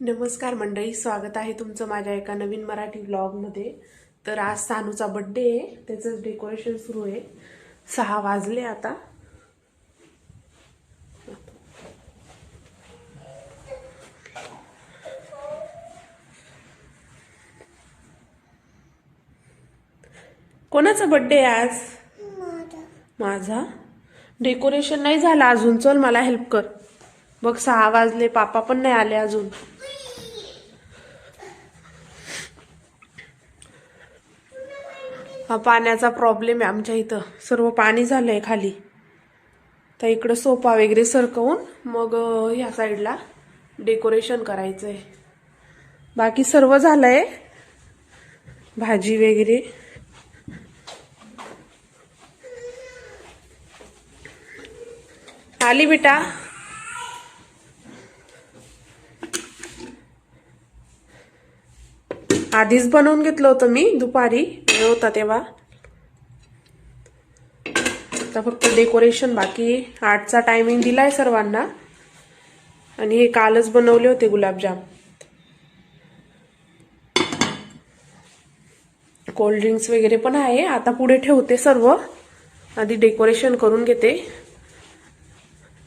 नमस्कार मंडळी स्वागत आहे तुमचं माझ्या एका नवीन मराठी व्लॉगमध्ये तर आज सानूचा बड्डे आहे त्याचं डेकोरेशन सुरू आहे. सहा वाजले आता. कोणाचा बड्डे आहे आज? माझा. डेकोरेशन नाही झालं अजून. चल मला हेल्प कर. बघ सहा वाजले पापा पण नाही आले अजून. हा पाण्याचा प्रॉब्लेम आहे आमच्या इथं. सर्व पाणी झालंय खाली. तर इकडं सोफा वगैरे सरकवून मग ह्या साईडला डेकोरेशन करायचंय. बाकी सर्व झालंय. भाजी वगैरे. आली बेटा. आधीच बनवून घेतलं होतं मी दुपारी. वेळ होता तेव्हा. आता फक्त डेकोरेशन बाकी आठचा टायमिंग दिलाय सर्वांना. आणि हे कालच बनवले होते गुलाबजाम. कोल्ड ड्रिंक्स वगैरे पण आहे. आता पुढे ठेवते सर्व. आधी डेकोरेशन करून घेते.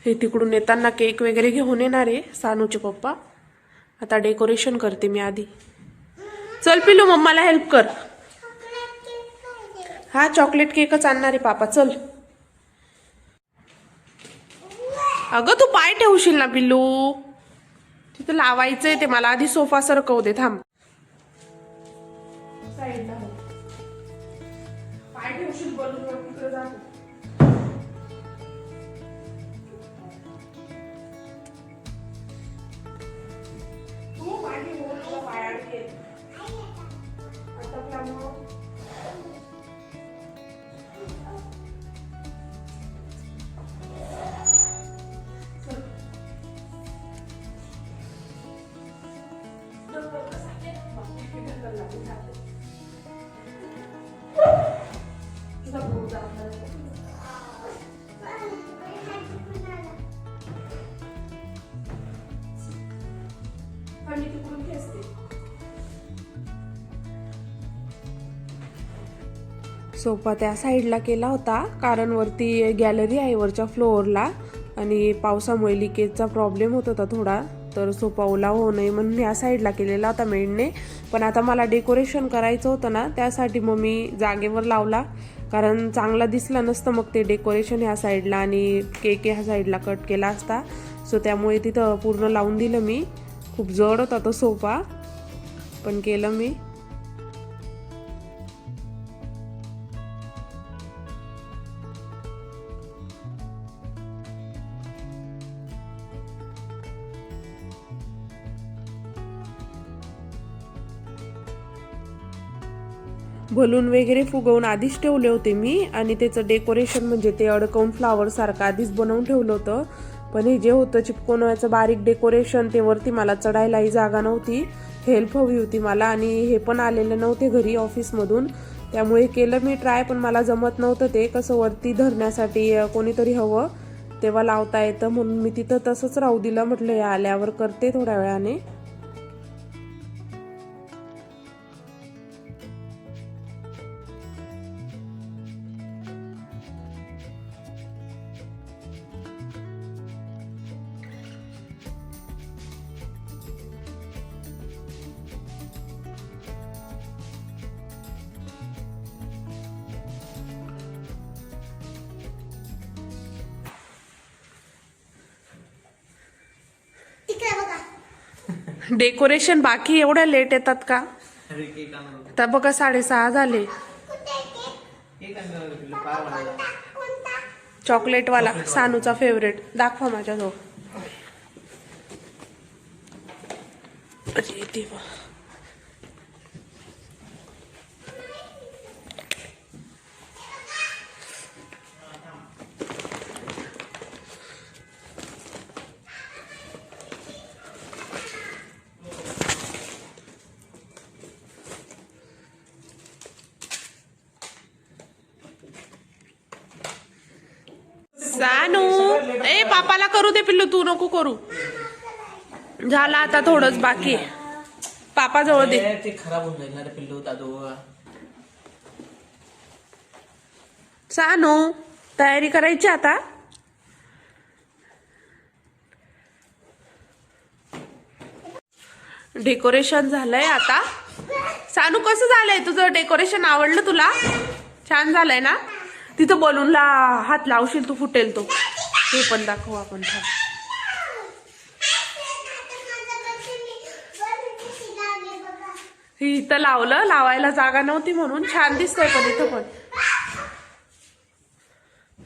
हे तिकडून येताना केक वगैरे घेऊन येणार आहे सानूचे पप्पा. आता डेकोरेशन करते मी आधी. चल पिलू मम्माला हेल्प कर. हा चॉकलेट केकच आणणार आहे पापा. चल. अगं तू पाय ठेवशील ना पिल्लू. तिथं लावायचंय ते मला. आधी सोफा सरकवू दे थांब. सोफा त्या साईडला केला होता कारण वरती गॅलरी आहे वरच्या फ्लोअरला आणि पावसामुळे लिकेजचा प्रॉब्लेम होत होता थोडा. तर सोफा ओला होऊ नये म्हणून या साईडला केलेला होता मेडने. पण आता मला डेकोरेशन करायचं होतं ना त्यासाठी मग मी जागेवर लावला. कारण चांगला दिसला नसतं मग ते डेकोरेशन ह्या साईडला आणि केक ह्या साईडला कट केला असता. सो त्यामुळे तिथं पूर्ण लावून दिलं मी. खूप जड होता तो सोफा पण केलं मी. बलून वगैरे फुगवून आधीच ठेवले होते मी. आणि त्याचं डेकोरेशन म्हणजे ते अडकवून फ्लॉवरसारखं आधीच बनवून ठेवलं होतं. पण हे जे होतं चिपकवण्याचं बारीक डेकोरेशन ते वरती मला चढायलाही जागा नव्हती. हेल्प हवी होती मला आणि हे पण आलेले नव्हते घरी ऑफिसमधून त्यामुळे केलं मी ट्राय पण मला जमत नव्हतं ते. कसं वरती धरण्यासाठी कोणीतरी हवं तेव्हा लावता येतं म्हणून मी तिथं तसंच राहू दिलं. म्हटलं या आल्यावर करते थोड्या वेळाने. डेकोरेशन बाकी एवढ्या लेट येतात का? तर बघा साडेसहा झाले. चॉकलेटवाला सानूचा फेवरेट दाखवा माझ्याजवळ. अरे सानू. ए पापाला करू दे पिल्लू तू नको करू. झालं आता थोडंच बाकी आहे. पापाजवळ दे. ते खराब होऊन जाईल ना रे पिल्लू दादू. सानू तयारी करायची आता? डेकोरेशन झालंय आता. सानू कसं झालंय तुझं? डेकोरेशन आवडलं तुला? छान झालंय ना? तिथं बलूनला हात लावशील तू फुटेल तो. ते पण दाखवू आपण थांब. इथं लावलं लावायला जागा नव्हती म्हणून छान दिसतंय पण इथं पण.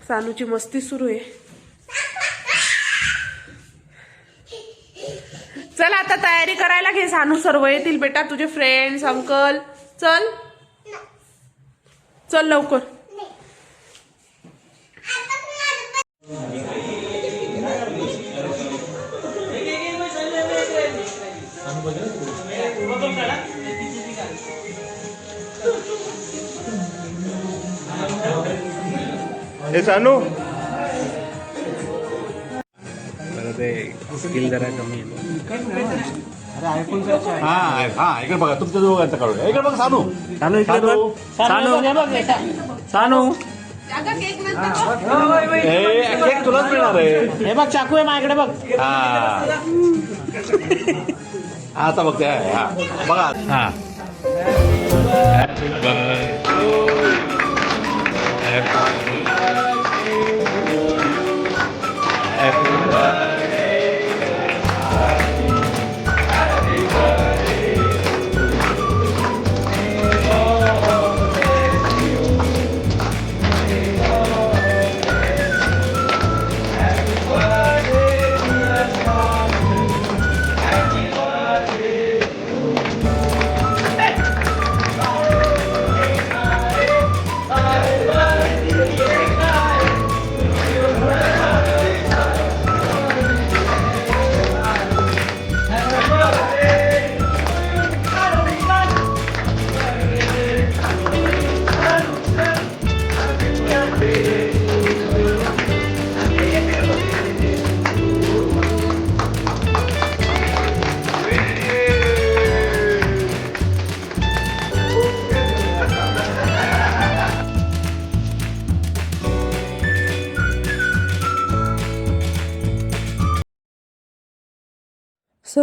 सानूची मस्ती सुरू आहे. चल आता तयारी करायला घे सानू सर्व येतील बेटा तुझे फ्रेंड्स अंकल चल. चल लवकर. हे सानू? ते स्किल जरा कमी आहे. हा हा इकडे बघा तुमच्या दोघांचा काढून इकडे बघा सानू. सानू इकडे बघ. सानू सानू. केक तुलाच मिळणार आहे हे बघ चाकू आहे माझ्याकडे बघ. हा. आता बघते हा. बघा. हा.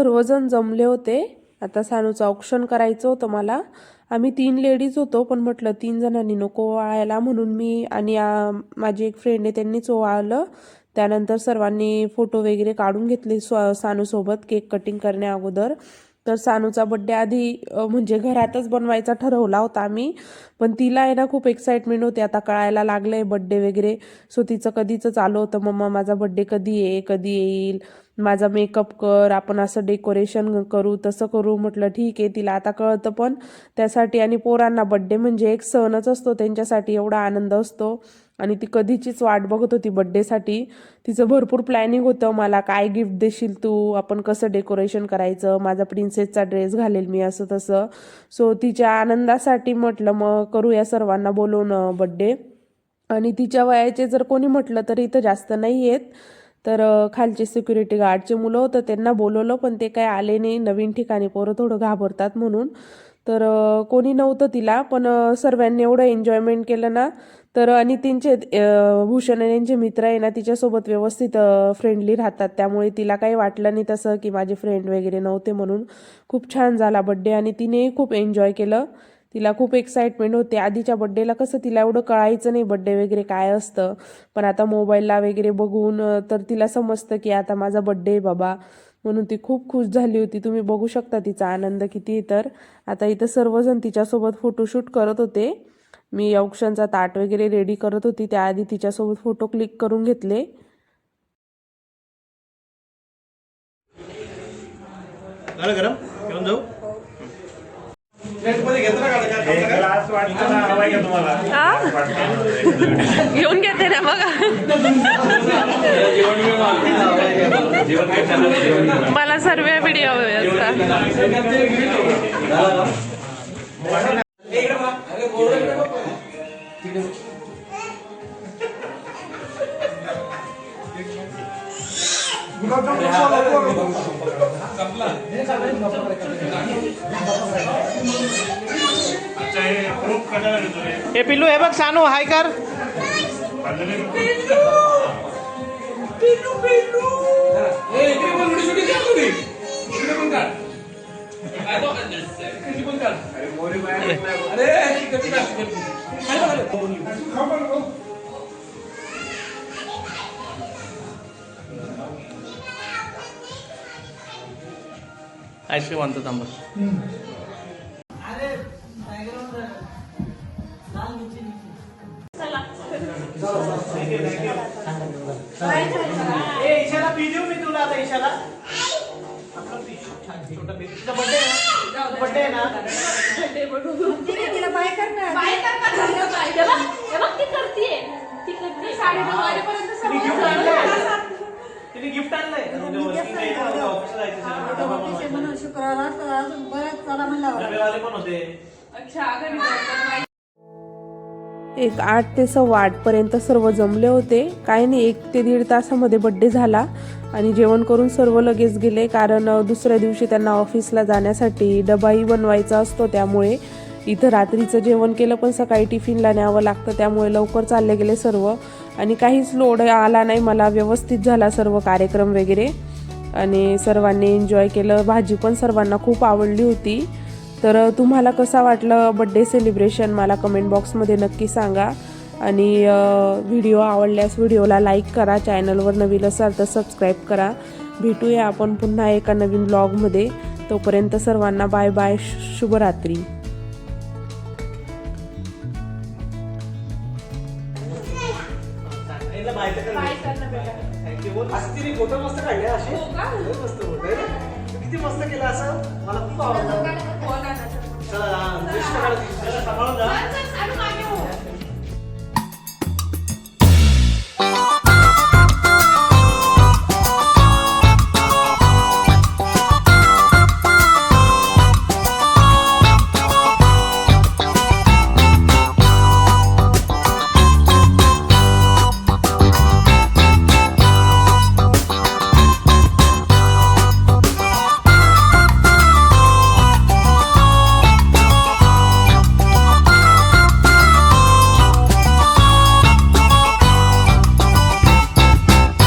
सर्वजण जमले होते. आता सानूचं ऑक्शन करायचं होतं मला. आम्ही तीन लेडीज होतो पण म्हटलं तीन जणांनी नको वाळायला म्हणून मी आणि माझी एक फ्रेंड आहे त्यांनीच ओवाळलं त्यानंतर सर्वांनी फोटो वगैरे काढून घेतले स्व सानूसोबत केक कटिंग करण्या अगोदर. तर सानूचा बड्डे आधी म्हणजे घरातच बनवायचा ठरवला होता आम्ही. पण तिला आहे ना खूप एक्साइटमेंट होती. आता कळायला लागलंय बड्डे वगैरे. सो तिचं कधीच चालू होतं मम्मा माझा बड्डे कधी आहे? कधी येईल? माझा मेकअप कर आपण असं डेकोरेशन करू तसं करू म्हटलं ठीक आहे तिला आता कळतं पण. त्यासाठी आणि पोरांना बड्डे म्हणजे एक सणच असतो त्यांच्यासाठी एवढा आनंद असतो. आणि ती कधीचीच वाट बघत होती बड्डेसाठी तिचं भरपूर प्लॅनिंग होतं मला काय गिफ्ट देशील तू आपण कसं डेकोरेशन करायचं माझा प्रिन्सेसचा ड्रेस घालेल मी असं तसं. सो तिच्या आनंदासाठी म्हटलं मग करूया सर्वांना बोलवणं बड्डे आणि तिच्या वयाचे जर कोणी म्हटलं तर इथं जास्त नाही आहेत तर खालचे सिक्युरिटी गार्डचे मुलं होतं त्यांना बोलवलं पण ते काय आले नाही. नवीन ठिकाणी पोरं थोडं घाबरतात म्हणून. तर कोणी नव्हतं तिला पण सर्वांनी एवढं एन्जॉयमेंट केलं ना. तर आणि त्यांचे भूषण आणि यांचे मित्र आहे ना तिच्यासोबत व्यवस्थित फ्रेंडली राहतात. त्यामुळे तिला काही वाटलं नाही तसं की माझे फ्रेंड वगैरे नव्हते म्हणून. खूप छान झाला बड्डे आणि तिनेही खूप एन्जॉय केलं. तिला खूप एक्साइटमेंट होते. आधीच्या बड्डेला कसं तिला एवढं कळायचं नाही बड्डे वगैरे काय असतं. पण आता मोबाईलला वगैरे बघून तर तिला समजतं की आता माझा बड्डे आहे बाबा. म्हणून ती खूप खुश झाली होती. तुम्ही बघू शकता तिचा आनंद किती आहे तर. आता इथं सर्वजण तिच्यासोबत फोटोशूट करत होते. मी औक्षणचा ताट वगैरे रेडी करत होती. त्याआधी तिच्यासोबत फोटो क्लिक करून घेतले. गरम? घेऊन जाऊ? घेऊन घेते ना बघा. मला सर्व व्हिडिओ हे पिल्लू हे बघ सानू हाय कर. आईस्क्रीम आणतो थांबा. देऊ मी तुला आता इशारा बर्थडे आहे ना तिने गिफ्ट आणलंय ऑफिसला जायचं डबेवाले पण होते. एक आठ ते सव्वा आठपर्यंत सर्व जमले होते. काय नाही एक ते दीड तासामध्ये बड्डे झाला आणि जेवण करून सर्व लगेच गेले कारण दुसऱ्या दिवशी त्यांना ऑफिसला जाण्यासाठी डबाही बनवायचा असतो. त्यामुळे इथं रात्रीचं जेवण केलं पण सकाळी टिफिनला न्यावं लागतं. त्यामुळे लवकर चालले गेले सर्व आणि काहीच लोड आला नाही. मला व्यवस्थित झाला सर्व कार्यक्रम वगैरे आणि सर्वांनी एन्जॉय केलं. भाजी पण सर्वांना खूप आवडली होती. तर तुम्हाला कसा वाटलं बड्डे सेलिब्रेशन मला कमेंट बॉक्समध्ये नक्की सांगा. आणि व्हिडिओ आवडल्यास व्हिडिओला लाईक करा चॅनलवर नवीन असाल तर सबस्क्राईब करा. भेटूया आपण पुन्हा एका नवीन ब्लॉगमध्ये तोपर्यंत सर्वांना बाय बाय शुभरात्री. तिने फोटो मस्त किती मस्त केलं असं मला खूप आवडलं हा. चला, सांभाळून जा